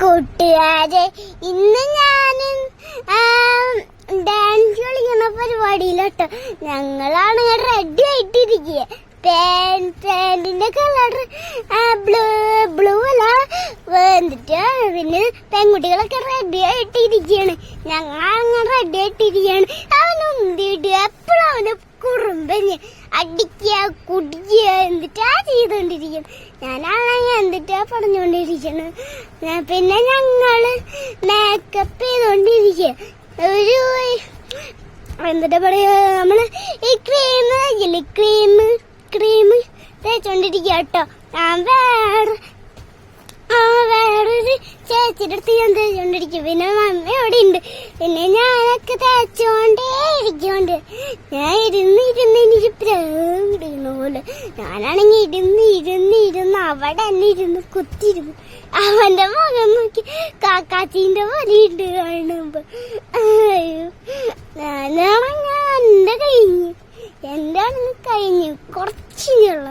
കൂട്ടുകാരെ ഇന്ന് ഞാൻ ഡാൻസ് കളിക്കുന്ന പരിപാടിയിലോട്ടോ. ഞങ്ങളാണ് റെഡി ആയിട്ടിരിക്കുക പാന്റിന്റെ കളർ ബ്ലൂ ബ്ലൂ അല്ല. എന്നിട്ട് പിന്നെ പെൺകുട്ടികളൊക്കെ റെഡി ആയിട്ടിരിക്കുകയാണ് ഞങ്ങളങ്ങനെ റെഡി ആയിട്ടിരിക്കുകയാണ് അവൻ ഉന്തിയിട്ട് എപ്പോഴും അവന് കുറുമ്പഞ്ഞ് അടിക്കുക കുടിക്കുക എന്നിട്ടാ ചെയ്തോണ്ടിരിക്കും. ഞാനാണെങ്കിൽ എന്നിട്ടാ പറഞ്ഞോണ്ടിരിക്കണം ഞാൻ- പിന്നെ ഞങ്ങൾ മേക്കപ്പ് ചെയ്തോണ്ടിരിക്കുക ഒരു എന്നിട്ട് പറയാ നമ്മൾ ഈ ക്രീം ക്രീം ക്രീം തേച്ചോണ്ടിരിക്കുക കേട്ടോ ഞാൻ വേറെ വേറൊരു ചേച്ചിയുടെ അടുത്ത് ഞാൻ തേച്ചോണ്ടിരിക്കും പിന്നെ മമ്മി അവിടെ ഉണ്ട് പിന്നെ ഞാനൊക്കെ തേച്ചോണ്ടേ ഇരിക്കോണ്ട് ഞാൻ ഇരുന്ന് ഇരുന്ന് എനിക്ക് പിടിക്കുന്ന പോലെ. ഞാനാണെങ്കിൽ ഇരുന്ന് ഇരുന്ന് ഇരുന്ന് അവിടെ തന്നെ ഇരുന്ന് കുത്തിരുന്നു അവന്റെ മുഖം നോക്കി കാക്കാച്ചീന്റെ പോലെ ഉണ്ട് കാണുമ്പോ ഞാനാണെങ്കിൽ എന്റെ കഴിഞ്ഞു എന്റെ കഴിഞ്ഞു കുറച്ചിനുള്ള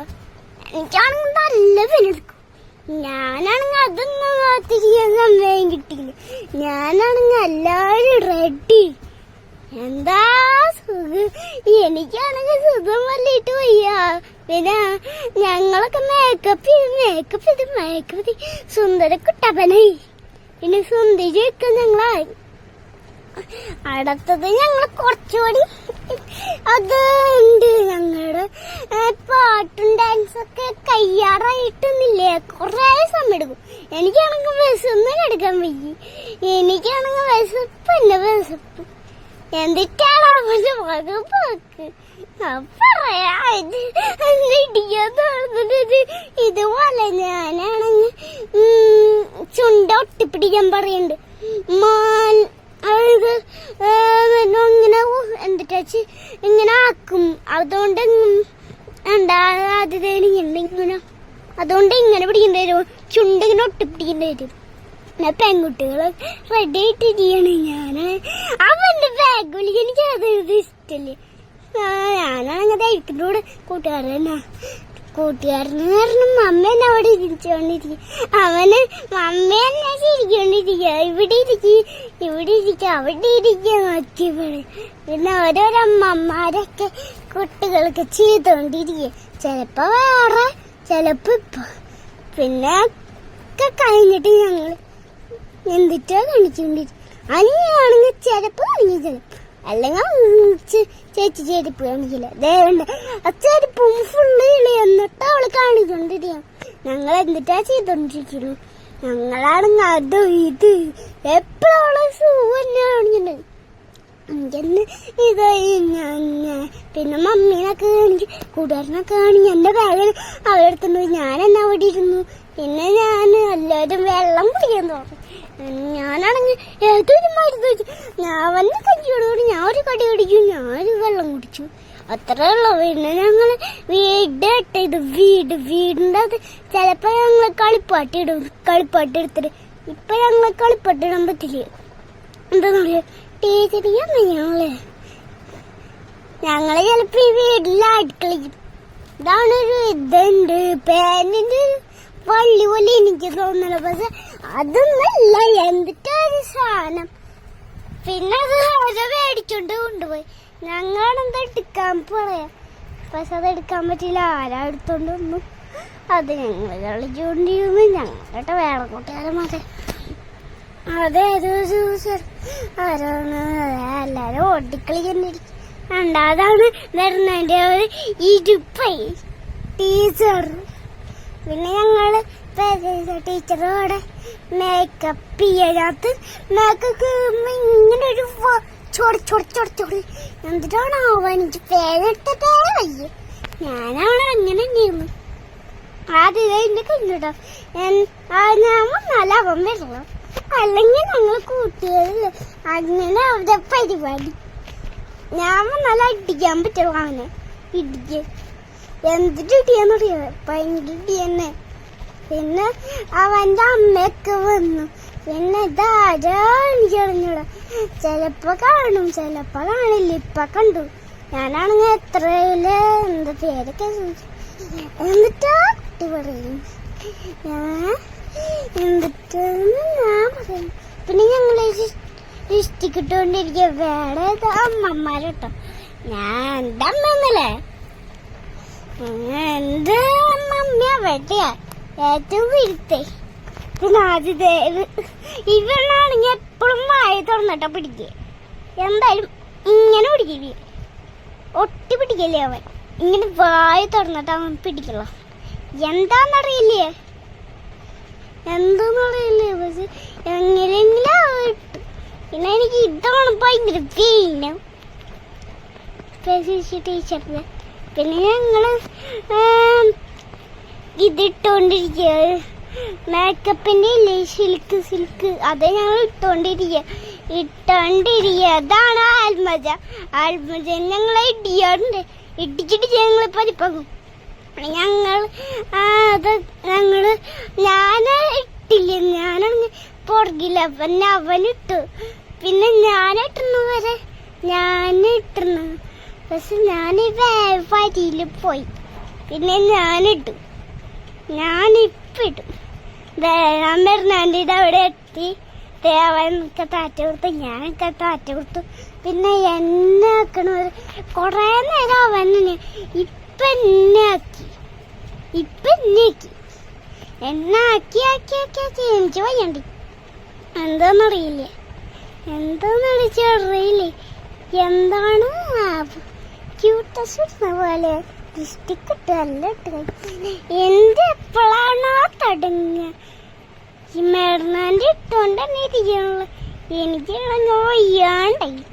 എനിക്കാണെങ്കിൽ നല്ല പനിയെടുക്കും ഞാനാണെങ്കിൽ അതൊന്നും കാത്തിരിക്കാൻ സമയം കിട്ടിയില്ല. ഞാനാണെങ്കിൽ എല്ലാവരും റെഡി എന്താ സുഖം? എനിക്കാണെങ്കിൽ സുഖം വല്ലിട്ട് വയ്യ. പിന്നെ ഞങ്ങളൊക്കെ മേക്കപ്പ് ചെയ്ത് മേക്കപ്പ് ചെയ്ത് മേക്കപ്പ് ചെയ്ത് സുന്ദര കുട്ടപ്പനായി പിന്നെ സുന്ദരിയൊക്കെ ഞങ്ങളായി അടുത്തത് ഞങ്ങൾ കുറച്ചുകൂടി അത് ഉണ്ട് ഞങ്ങളുടെ പാട്ടും ഡാൻസും ഒക്കെ കയ്യാറായിട്ടൊന്നില്ലേ കുറേ സമയം എടുക്കും. എനിക്കാണെങ്കിൽ വിശന്ന് എടുക്കാൻ വയ്യ. എനിക്കാണെങ്കിൽ വിശപ്പ് എന്നെ വിശപ്പ്. എന്നിട്ടാണ് ഇതുപോലെ ഞാനാണെങ്കിൽ ചുണ്ട ഒട്ടിപ്പിടിക്കാൻ പറയുന്നുണ്ട് മാൻ ഇങ്ങനെ എന്തിട്ടാച്ച് ഇങ്ങനെ ആക്കും. അതുകൊണ്ട് ആദ്യത്തേന് ഇങ്ങനെ അതുകൊണ്ട് ഇങ്ങനെ പിടിക്കേണ്ടി വരും. ചുണ്ട് ഇങ്ങനെ ഒട്ടിപ്പിടിക്കേണ്ടി വരും. പിന്നെ പെൺകുട്ടികൾ റെഡി ആയിട്ട് ആയിട്ടിരിക്കണ് ഞാൻ അവന്റെ ബാഗ് വിളിക്കാൻ എനിക്ക് അത് ഇഷ്ടല്ലേ? ഞാനങ്ങനെ ദൈവത്തിനോട് കൂട്ടുകാരനാ. കൂട്ടുകാരന് കാരണം മമ്മേനെ അവിടെ ഇരിച്ചോണ്ടിരിക്കും അവന് മമ്മേനെ ഇരിക്കൊണ്ടിരിക്കുക ഇവിടെ ഇരിക്കും ഇവിടെ ഇരിക്കുക അവിടെ ഇരിക്കുക നോക്കി പറയും. പിന്നെ ഓരോരോ അമ്മമാരൊക്കെ ചെയ്തോണ്ടിരിക്കുക ചിലപ്പോ വേറെ ചിലപ്പോ ഇപ്പൊ. പിന്നെ ഒക്കെ കഴിഞ്ഞിട്ട് ഞങ്ങൾ എന്തിട്ടാ കാണിച്ചോണ്ടിരിക്കും അങ്ങനെയാണെങ്കിൽ ചിലപ്പോ അല്ലെങ്കിൽ ചിലപ്പോ അല്ലെങ്കിൽ ചേച്ചി ചെരുപ്പ് കാണിക്കില്ല? ദേവണ്ട ആ ഫുള്ള് ഇളി എന്നിട്ട് അവൾ കാണിച്ചോണ്ടിരിക്കും ഞങ്ങൾ എന്നിട്ടാ ചെയ്തോണ്ടിരിക്കുന്നു? ഞങ്ങളാണെങ്കിൽ അത് ഇത്. എപ്പോഴും ഇത് ഞാൻ പിന്നെ മമ്മീനൊക്കെ കാണിച്ച് കൂട്ടുകാരനൊക്കെ കാണി എന്റെ ബാഗ് അവരെടുത്തുണ്ട് ഞാൻ എന്നാ അവിടെ പിന്നെ ഞാൻ എല്ലാവരും ഞാനാണെങ്കിൽ ഏതൊരു മരുന്ന് വെച്ചു ഞാൻ വല്ല കടിയോടുകൂടി ഞാൻ ഒരു കടി കുടിച്ചു ഞാനൊരു വെള്ളം കുടിച്ചു. അത്രേ ഉള്ളൂ. പിന്നെ ഞങ്ങൾ വീട് ഇട്ടത് വീട് വീടിന്റെ അത് ചിലപ്പോൾ ഞങ്ങൾ കളിപ്പാട്ട് ഇടും. കളിപ്പാട്ട് എടുത്തിട്ട് ഇപ്പൊ ഞങ്ങൾ കളിപ്പാട്ട് ഇടാൻ പറ്റില്ല? എന്താ പറയുക ടീച്ചറിയാണ് ഞങ്ങൾ ഞങ്ങൾ ചിലപ്പോ ഈ വീട്ടിൽ അടുക്കളയും ഒരു ഇതുണ്ട്. പാനിന്റെ വള്ളി പോലെ എനിക്ക് തോന്നല പക്ഷെ അതൊന്നല്ല. എന്തിട്ട് ഒരു സാധനം? പിന്നെ അത് ഓരോ മേടിച്ചോണ്ട് കൊണ്ടുപോയി. ഞങ്ങളെന്ത് എടുക്കാൻ പറയാം പക്ഷെ അത് എടുക്കാൻ പറ്റില്ല ആരാ എടുത്തോണ്ട് വന്നു? അത് ഞങ്ങൾ കളിച്ചുകൊണ്ടിരുന്നു ഞങ്ങളുടെ വേറെ കൂട്ടുകാരെ മാറി. അതെ ഒരു ദിവസം ആരാണ്? എല്ലാരും ഓട്ടിക്കളിക്കണ്ടിരിക്കും രണ്ടാമതാണ് വരുന്നതിന്റെ ഒരു ഇരുപ്പായി. ടീച്ചർ. പിന്നെ ഞങ്ങൾ ടീച്ചറോടെ മേക്കപ്പ് ചെയ്യാത്ത മേക്കപ്പ് ഇങ്ങനെ ഒരു ചോടി ചോടി ചോടി ചോടി എന്തിട്ടാണ് അവൻ എനിക്ക് പേരെടുത്തിട്ടേ വയ്യ? ഞാനവളെ അങ്ങനെ തന്നെയായിരുന്നു ആദ്യം എന്റെ കഞ്ഞിട്ടോ ഞാൻ വന്നാൽ അവൻ വരണം. അല്ലെങ്കിൽ ഞങ്ങൾ കൂട്ടുകാരില്ല അങ്ങനെ അവരുടെ പരിപാടി. ഞാൻ നല്ല അടിക്കാൻ പറ്റുള്ളൂ അവനെ. ഇടിക്ക്. എന്തിട്ട് ഇടിയെന്നറിയോ ഭയങ്കര ഇടി തന്നെ പിന്നെ അവന്റെ അമ്മയൊക്കെ വന്നു. പിന്നെ ഇതാരാ എനിക്ക് അറിഞ്ഞൂടാ. ചെലപ്പോ കാണും ചെലപ്പോ കാണില്ല. ഇപ്പൊ കണ്ടു. ഞാനാണെങ്കിൽ എത്രയിൽ എന്താ പേരൊക്കെ എന്നിട്ടാ കുട്ടി പറയും ഞാൻ എന്നിട്ടെന്ന് ഞാൻ പറയും പിന്നെ ഞങ്ങൾ ഇഷ്ടിക്കിട്ടുകൊണ്ടിരിക്കുക വേറെ അമ്മമാരട്ടോ. ഞാൻ എന്റെ അമ്മന്നല്ലേ എന്റെ എപ്പോഴും വായ തുറന്നിട്ടാ പിടിക്കുക എന്തായാലും ഇങ്ങനെ പിടിക്കില്ല ഒട്ടി പിടിക്കില്ലേ അവൻ ഇങ്ങനെ വായ തുറന്നിട്ട് അവൻ പിടിക്കല എന്താന്നറിയില്ലേ എന്താന്നറിയില്ലേ പക്ഷെ എങ്ങനെയെങ്കിലും പിന്നെ എനിക്ക് ഇതാണ് ഭയങ്കര പേനും ടീച്ചറിന് പിന്നെ ഞങ്ങൾ ഏം, ഇതിട്ടോണ്ടിരിക്കുക മേക്കപ്പിന്റെ ഇല്ലേ സിൽക്ക് സിൽക്ക് അത് ഞങ്ങൾ ഇട്ടോണ്ടിരിക്കുക ഇട്ടോണ്ടിരിക്കുക അതാണ് ആൽമജ ആൽമജ ഞങ്ങളെ ഇടിയാറുണ്ട് ഇടിച്ചിട്ട് ഞങ്ങൾ പരിപ്പാക്കും ഞങ്ങൾ അത് ഞങ്ങൾ ഞാൻ ഇട്ടില്ല. ഞാനങ്ങ് പുറകില്ല പിന്നെ അവനിട്ടു. പിന്നെ ഞാനിട്ടുന്നു വരെ ഞാൻ ഇട്ടുന്നു പക്ഷെ ഞാൻ വരിയിൽ പോയി. പിന്നെ ഞാനിട്ടു. ഞാനിപ്പം ഇട്ടു ഞാൻ മെർണാന്റെ അവിടെ എത്തി. ദേവനൊക്കെ താറ്റ കൊടുത്തു ഞാനൊക്കെ താറ്റ കൊടുത്തു. പിന്നെ എന്നെ ആക്കണ കൊറേ നേരം അവനെ ഇപ്പൊ എന്നെ ആക്കി. ഇപ്പൊ എന്നെ ആക്കി. എന്നെ ആക്കി ആക്കി ആക്കി ആക്കി. എനിക്ക് വയ്യണ്ടി. എന്താണെന്നറിയില്ലേ എന്താന്ന് വിളിച്ചറിയില്ലേ എന്താണ് പോലെ ലിസ്റ്റിക് ഇട്ട് ഈ മെർണാന്റെ ഇട്ടോണ്ട് തന്നെ ഇരിക്കണുള്ളു. വയ്യാണ്ടായി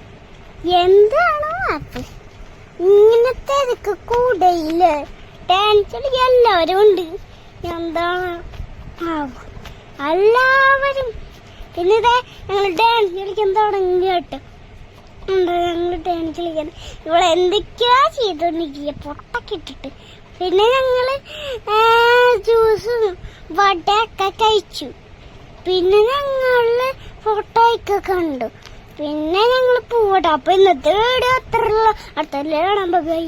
എന്താണോ അത്? ഇങ്ങനത്തെ ഇതൊക്കെ കൂടെയില്ലേ? ഡാൻസ് കളിക്കാൻ എല്ലാവരും ഉണ്ട്. എന്താണ്? എല്ലാവരും. പിന്നെ ഞങ്ങൾ ഡാൻസ് കളിക്കാൻ തുടങ്ങി കേട്ടോ. ഞങ്ങൾ ഡാൻസ് കളിക്കാൻ ഇവിടെ എന്തൊക്കെയാ ചെയ്തോണ്ടിരിക്കുക പൊട്ടൊക്കെ ഇട്ടിട്ട്. പിന്നെ ഞങ്ങൾ ജ്യൂസും വടയൊക്കെ കഴിച്ചു. പിന്നെ ഞങ്ങൾ ഫോട്ടോ ഒക്കെ കണ്ടു. പിന്നെ ഞങ്ങൾ പൂവട്ടെ. അപ്പൊ ഇന്നത്തെ വീഡിയോ അത്ര അടുത്തല്ലേ കാണാൻ ബൈ